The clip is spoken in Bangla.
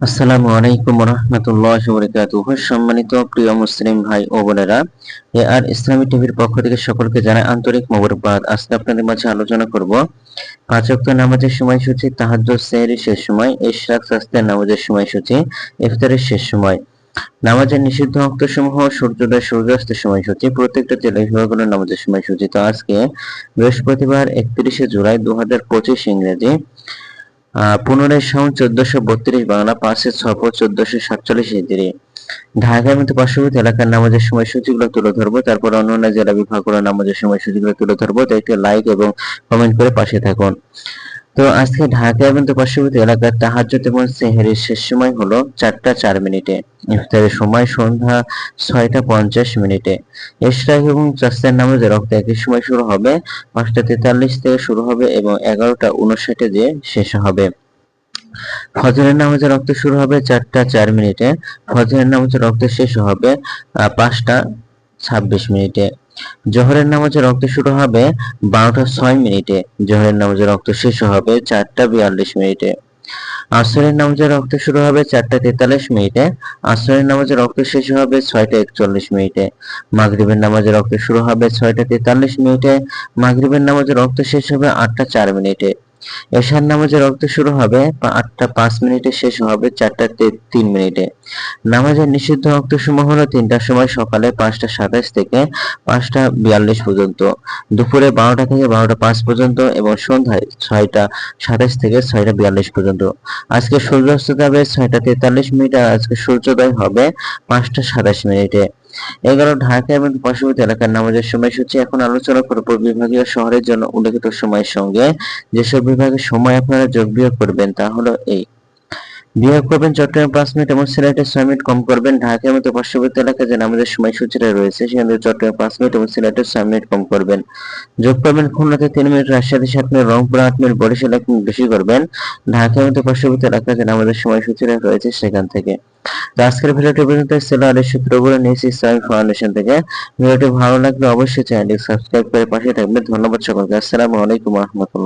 আসসালামু আলাইকুম রহমতুল্লাহ বরকাতুহ সম্মানিত প্রিয় মুসলিম ভাই ও বোনেরা, এ আর ইসলামী টিভির পক্ষ থেকে সকলকে জানাই আন্তরিক মোবারকবাদ। আজকে আপনাদের মাঝে আলোচনা করব পাঁচ নামাজের সময়সূচি সেহরির শেষ সময় শাস্তের নামাজের সময়সূচি, ইফতারের শেষ সময়। নামাজের নিষিদ্ধ অক্তসমূহ সূর্যোদয়, সূর্যাস্তের সময়সূচি, প্রত্যেকটা জেলা বিভাগগুলোর নামাজের সময়সূচি। তো আজকে বৃহস্পতিবার একত্রিশে জুলাই দু ইংরেজি। পনেরোই সাউন চোদ্দশো বত্রিশ, বাংলা পাঁচে ছপর চোদ্দশো সাতচল্লিশ হিজড়ি ঢাকার মতো পার্শ্ববর্তী এলাকার নামাজের সময়সূচিগুলো তুলে ধরবো, তারপর অন্যান্য জেলা বিভাগগুলো নামাজের সময়সূচিগুলো তুলে ধরবো। তো একটু লাইক এবং কমেন্ট করে পাশে থাকুন। তো আজকে ঢাকা এবং পার্শ্ববর্তী এলাকার তাহাজ্জুদ এবং সেহেরির শেষ সময় হলো চারটা চার মিনিটে। ইফতারের সময় সন্ধ্যা ছয়টা পঞ্চাশ মিনিটে। ইশরাক এবং চাস্তের নামাজের রক্ত একই সময় শুরু হবে। পাঁচটা তেতাল্লিশ থেকে শুরু হবে এবং এগারোটা উনষাটে দিয়ে শেষ হবে। ফজরের নামাজের রক্ত শুরু হবে চারটা চার মিনিটে। ফজরের নামাজের রক্ত শেষ হবে পাঁচটা ছাব্বিশ মিনিটে। জোহরের নামাজে রক্ত শুরু হবে বারোটা ছয় মিনিটে। জোহরের নামাজে রক্ত শেষ হবে চারটা বিয়াল্লিশ মিনিটে। আসরের নামাজে রক্ত শুরু হবে চারটা তেতাল্লিশ মিনিটে। আসরের নামাজে রক্ত শেষ হবে ছয়টা একচল্লিশ মিনিটে। মাগরীবের নামাজে রক্ত শুরু হবে ছয়টা তেতাল্লিশ মিনিটে। মাগরীবের নামাজে রক্ত শেষ হবে আটটা চার মিনিটে। এশার নামাজের রক্ত শুরু হবে আটটা পাঁচ মিনিটে, শেষ হবে চারটা তিন মিনিটে। নামাজের নিষিদ্ধ রক্ত সময় হলো তিনটার সময় সকালে পাঁচটা সাতাশ থেকে পাঁচটা বিয়াল্লিশ পর্যন্ত, দুপুরে বারোটা থেকে বারোটা পাঁচ পর্যন্ত এবং সন্ধ্যায় ছয়টা সাতাশ থেকে ছয়টা বিয়াল্লিশ পর্যন্ত। আজকে সূর্যাস্ত যাবে ছয়টা তেতাল্লিশ মিনিট আর আজকে সূর্যোদয় হবে পাঁচটা সাতাশ মিনিটে। এগারো, ঢাকা এবং পার্শ্ববর্তী এলাকার নামাজের সময়সূচি এখন আলোচনা করব বিভাগীয় শহরের জন্য উল্লেখিত সময়ের সঙ্গে। যেসব বিভাগের সময় আপনারা যোগ বিয়োগ করবেন তা হলো এই। বিয়োগ করবেন চট্টগ্রাম পাঁচ মিনিট এবং সিলেটের ছয় মিনিট কম করবেন। ঢাকার মতো পার্শ্ববর্তী এলাকায় যে আমাদের সময়সূচিটা রয়েছে, সেখানে চট্টগ্রাম পাঁচ মিনিট এবং সিলেটের ছয় মিনিট কম করবেন। যোগ করবেন খুলনাতে তিন মিনিট, রাজশাহী সাত মিনিট, রংপুর আট মিনিট, বরিশাল এক মিনিট বেশি করবেন। ঢাকার মতো পার্শ্ববর্তী এলাকায় যেন আমাদের সময়সূচিটা রয়েছে সেখান থেকে। আজকের ভিডিওটি পর্যন্ত ছিল আর সূত্র বলে নিয়েছি ইসলামিক ফাউন্ডেশন থেকে। ভিডিওটি ভালো লাগলে অবশ্যই চ্যানেলটি সাবস্ক্রাইব করে পাশে থাকবেন। ধন্যবাদ সকলকে। আসসালামু আলাইকুম রহমতুল্লাহ।